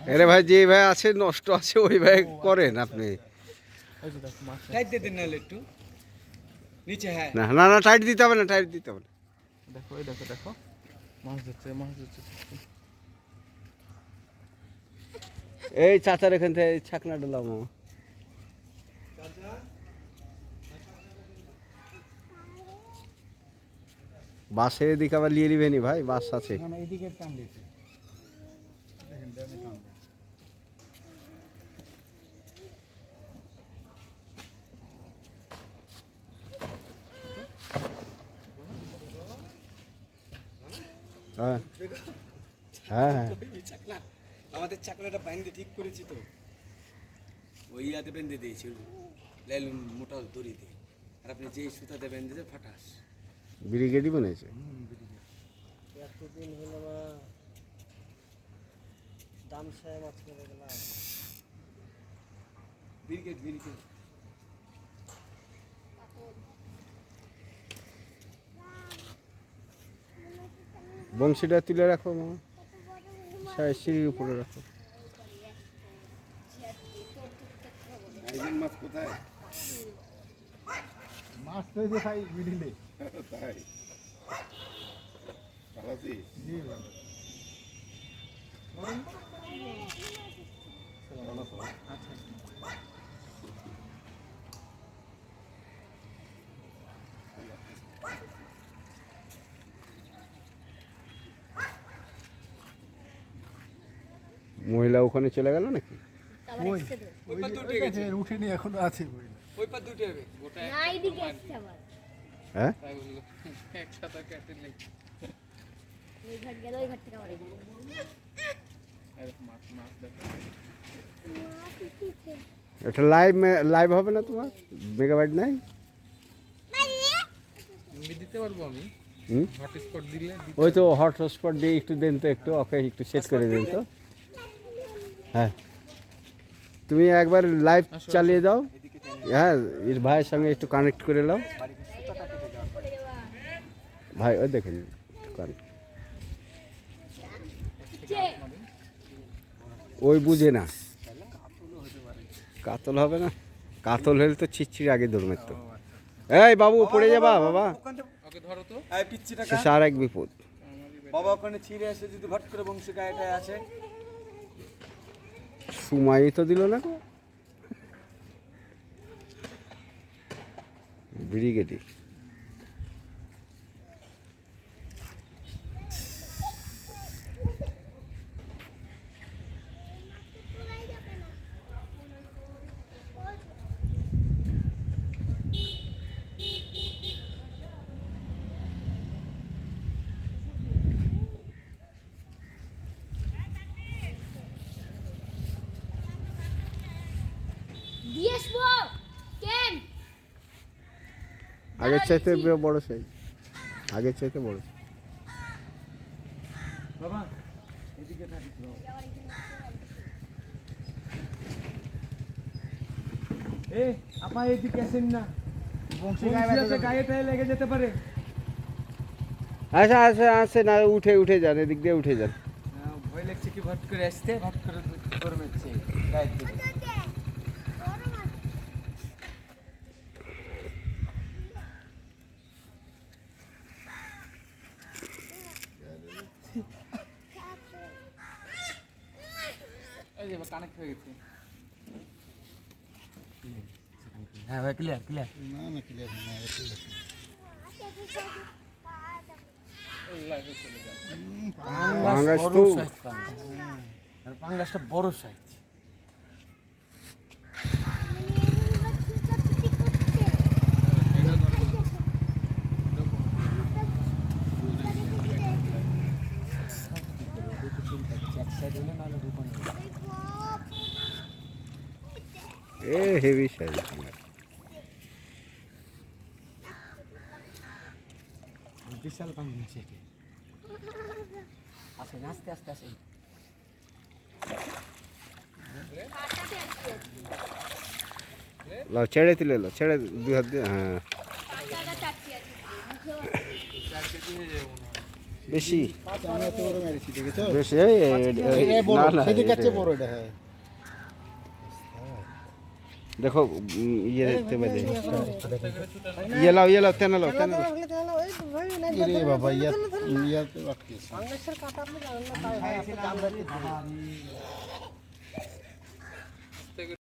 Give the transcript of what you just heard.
আরে ভাই যে ভাই আছে নষ্ট আছে ওই ভাই করেন আপনি। টাইট দিয়ে দিন নাহলে একটু। নিচে হ্যাঁ। না না না টাইট দিতে হবে না টাইট দিতে হবে না। দেখো এই দেখো দেখো। মাছ ধরছে মাছ ধরছে। এই চাচার এখান থেকে ছাকনা ডলাম বাসের এদিকে আবার নিয়ে নিবেনি ভাই? বাস আছে। হ্যাঁ। হ্যাঁ হ্যাঁ। আমাদের চাকলাটা বাইন্দে ঠিক করেছি তো। ওই ইয়াতে বেঁধে দিয়েছি লাইলুন মোটা দড়ি দিয়ে আর আপনি যেই সুতাতে বেঁধে দেন ফাটাস। ব্রিগেডই বানিয়েছে? এতদিন হলো না দাম মাছ গেলাম। বংশীটা তুলে রাখো সা- সিঁড়ির উপরে রাখো। মাছ কোথায়? মাছ তো ভাই মিডিলে তাই। জি ভালো মহিলা ওখানে চলে গেল নাকি? ওই ওই পা দুটো ওই গেছে যে উঠেনি এখনও আছে হ্যাঁ? এটা লাইভ লাইভ হবে না তোমার? মেগাবাইট নাই? দিতে পারব আমি। হুম? হটস্পট দিলে দিতে ওই তো হট স্পট দিয়ে একটু দেন তো একটু ওকে একটু সেট করে দিন তো। হ্যাঁ। তুমি একবার লাইভ চালিয়ে দাও। হ্যাঁ এর ভাইয়ের সঙ্গে একটু কানেক্ট করে নাও। ভাই ওই দেখেন connect। ওই বুঝে না। কাতল হবে না? কাতল হলে তো ছিচ্ছির আগে ধরবে তো। এই বাবু পড়ে যাবা বাবা। শেষ আর এক বিপদ। বাবা ওখানে ছিঁড়ে এসে যদি ভট করে বংশী গায়েটায় আছে সময় তো দিল না গো। ব্রিগেডি আগের চাইতে বড় সাইজ আগের চাইতে বড় বাবা এদিকে এ আপা এদিকে আসেন না বংশী আছে গায়ে লেগে যেতে পারে আচ্ছা আচ্ছা আচ্ছা না উঠে উঠে যান এদিক দিয়ে উঠে যান ভয় লাগছে কি ভট করে আসতে ভট করে কানেক্ট হয়ে গেছে। হ্যাঁ ভাই ক্লিয়ার ক্লিয়ার চলে যাবে পাঙ্গাস বড় সাইজ পাঙ্গাস। আর পাঙ্গাসটা বড় সাইজ এ হেভি সাইজ বিশাল পাঙ্গি আছে আসে আস্তে আস্তে আসে লাও ছেড়ে দিলে লাও ছেড়ে দুই হাত দিয়ে হ্যাঁ। বেশি? বেশি না না সেদিকে বড় এটা হ্যাঁ। देखो ये देखते मैं देखो। ये लाओ ये लाओ तेना लाओ तेना अरे बाबा ये ये तो